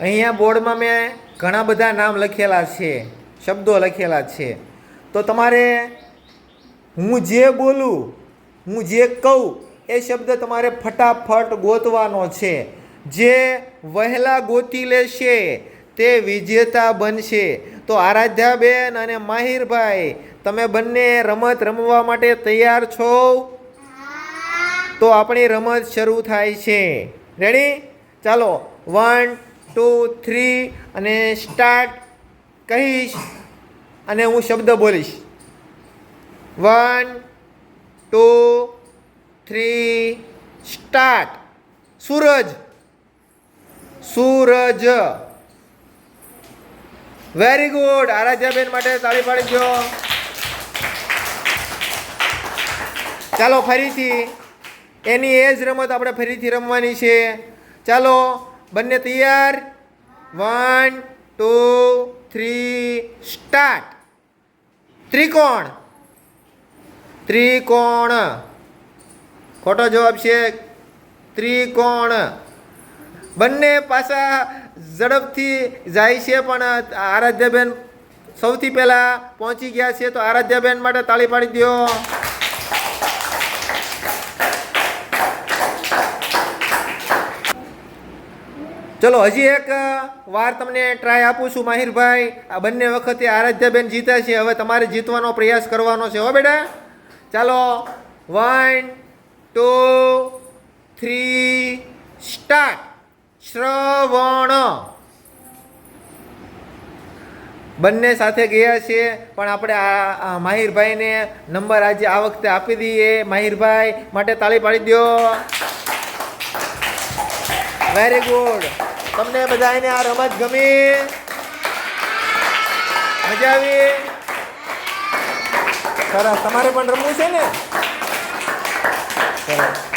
અહીંયા બોર્ડમાં મેં ઘણા બધા નામ લખેલા છે, શબ્દો લખેલા છે. તો તમારે હું જે બોલું, હું જે કહું, એ શબ્દ તમારે ફટાફટ ગોતવાનો છે. જે વહેલા ગોતી લેશે, તે વિજેતા બનશે. તો આરાધ્યાબેન અને માહિરભાઈ, તમે બંને રમત રમવા માટે તૈયાર છો? તો આપણી રમત શરૂ થાય છે. રેડી ચાલો વન ટુ થ્રી અને સ્ટાર્ટ કહીશ અને હું શબ્દ બોલીશ. વન ટુ થ્રી સ્ટાર્ટ સૂરજ. સૂરજ. વેરી ગુડ આરાધ્યાબેન માટે તાળી પાડી દો ચાલો ફરીથી. એની એ જ રમત આપણે ફરીથી રમવાની છે. ચાલો બંને તૈયાર? વન ટુ થ્રી સ્ટાર્ટ ત્રિકોણ. ત્રિકોણ. ખોટો જવાબ છે ત્રિકોણ. બંને પાછા ઝડપથી જાય છે, પણ આરાધ્યાબેન સૌથી પહેલાં પહોંચી ગયા છે, તો આરાધ્યાબેન માટે તાળી પાડી દો ચલો, હજી એક વાર તમને ટ્રાય આપું છું, માહિરભાઈ. આ બંને વખતે આરાધ્યાબેન જીતે છે. હવે તમારે જીતવાનો પ્રયાસ કરવાનો છે. હો, બેટા. ચાલો વન ટુ થ્રી સ્ટાર્ટ શ્રવણ. બંને સાથે ગયા છે, પણ આપણે આ માહિરભાઈને નંબર આજે આ વખતે આપી દઈએ. માહિરભાઈ, માટે તાળી પાડી દો વેરી ગુડ તમને બધાને આ રમત ગમી? મજા આવી? સરસ. તમારે પણ રમવું છે ને? સરસ.